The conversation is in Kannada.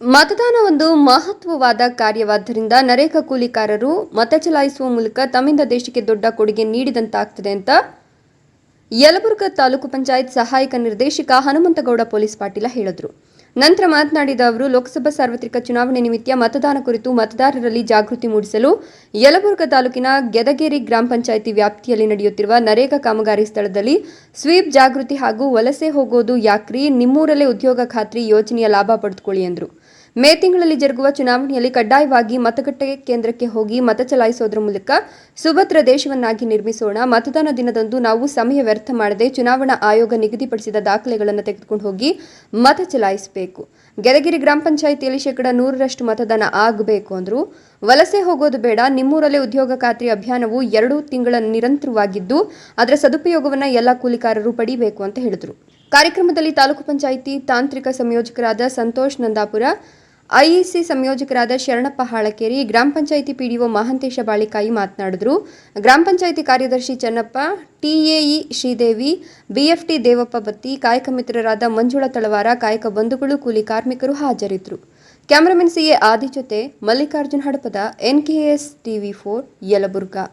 ಮತದಾನ ಒಂದು ಮಹತ್ವವಾದ ಕಾರ್ಯವಾದ್ದರಿಂದ ನರೇಗಾ ಕೂಲಿಕಾರರು ಮತ ಚಲಾಯಿಸುವ ಮೂಲಕ ತಮ್ಮಿಂದ ದೇಶಕ್ಕೆ ದೊಡ್ಡ ಕೊಡುಗೆ ನೀಡಿದಂತಾಗ್ತದೆ ಅಂತ ಯಲಬುರ್ಗ ತಾಲೂಕು ಪಂಚಾಯತ್ ಸಹಾಯಕ ನಿರ್ದೇಶಕ ಹನುಮಂತಗೌಡ ಪೊಲೀಸ್ ಪಾಟೀಲ ಹೇಳಿದರು. ನಂತರ ಮಾತನಾಡಿದ ಅವರು, ಲೋಕಸಭಾ ಸಾರ್ವತ್ರಿಕ ಚುನಾವಣೆ ನಿಮಿತ್ತ ಮತದಾನ ಕುರಿತು ಮತದಾರರಲ್ಲಿ ಜಾಗೃತಿ ಮೂಡಿಸಲು ಯಲಬುರ್ಗ ತಾಲೂಕಿನ ಗೆದಗೇರಿ ಗ್ರಾಮ ಪಂಚಾಯಿತಿ ವ್ಯಾಪ್ತಿಯಲ್ಲಿ ನಡೆಯುತ್ತಿರುವ ನರೇಗಾ ಕಾಮಗಾರಿ ಸ್ಥಳದಲ್ಲಿ ಸ್ವೀಪ್ ಜಾಗೃತಿ ಹಾಗೂ ವಲಸೆ ಹೋಗೋದು ಯಾಕ್ರಿ? ನಿಮ್ಮೂರಲ್ಲೇ ಉದ್ಯೋಗ ಖಾತ್ರಿ ಯೋಜನೆಯ ಲಾಭ ಪಡೆದುಕೊಳ್ಳಿ ಎಂದರು ಮೇ ತಿಂಗಳಲ್ಲಿ ಜರುಗುವ ಚುನಾವಣೆಯಲ್ಲಿ ಕಡ್ಡಾಯವಾಗಿ ಮತಗಟ್ಟೆ ಕೇಂದ್ರಕ್ಕೆ ಹೋಗಿ ಮತ ಚಲಾಯಿಸೋದ್ರ ಮೂಲಕ ಸುಭದ್ರ ದೇಶವನ್ನಾಗಿ ನಿರ್ಮಿಸೋಣ. ಮತದಾನ ದಿನದಂದು ನಾವು ಸಮಯ ವ್ಯರ್ಥ ಮಾಡದೆ ಚುನಾವಣಾ ಆಯೋಗ ನಿಗದಿಪಡಿಸಿದ ದಾಖಲೆಗಳನ್ನು ತೆಗೆದುಕೊಂಡು ಹೋಗಿ ಮತ ಚಲಾಯಿಸಬೇಕು. ಗೆದಗಿರಿ ಗ್ರಾಮ ಪಂಚಾಯಿತಿಯಲ್ಲಿ ಶೇಕಡ ನೂರರಷ್ಟು ಮತದಾನ ಆಗಬೇಕು ಅಂದರು. ವಲಸೆ ಹೋಗೋದು ಬೇಡ. ನಿಮ್ಮೂರಲ್ಲೇ ಉದ್ಯೋಗ ಖಾತ್ರಿ ಅಭಿಯಾನವು ಎರಡು ತಿಂಗಳ ನಿರಂತರವಾಗಿದ್ದು, ಅದರ ಸದುಪಯೋಗವನ್ನು ಎಲ್ಲ ಕೂಲಿಕಾರರು ಪಡಿಬೇಕು ಅಂತ ಹೇಳಿದರು. ಕಾರ್ಯಕ್ರಮದಲ್ಲಿ ತಾಲೂಕು ಪಂಚಾಯಿತಿ ತಾಂತ್ರಿಕ ಸಂಯೋಜಕರಾದ ಸಂತೋಷ್ ನಂದಾಪುರ ಐಇಸಿ ಸಂಯೋಜಕರಾದ ಶರಣಪ್ಪ ಹಾಳಕೇರಿ, ಗ್ರಾಮ ಪಂಚಾಯಿತಿ ಪಿಡಿಒ ಮಹಾಂತೇಶ ಬಾಳಿಕಾಯಿ ಮಾತನಾಡಿದರು. ಗ್ರಾಮ ಪಂಚಾಯಿತಿ ಕಾರ್ಯದರ್ಶಿ ಚನ್ನಪ್ಪ, ಟಿಎಇ ಶ್ರೀದೇವಿ, ಬಿಎಫ್ಟಿ ದೇವಪ್ಪ ಬತ್ತಿ, ಕಾಯಕ ಮಿತ್ರರಾದ ಮಂಜುಳ ತಳವಾರ, ಕಾಯಕ ಬಂಧುಗಳು, ಕೂಲಿ ಕಾರ್ಮಿಕರು ಹಾಜರಿದ್ದರು. ಕ್ಯಾಮರಾಮನ್ ಸಿಎ ಆದಿ ಜೊತೆ Mallikarjun Hadapada N K S TV four Yelburga.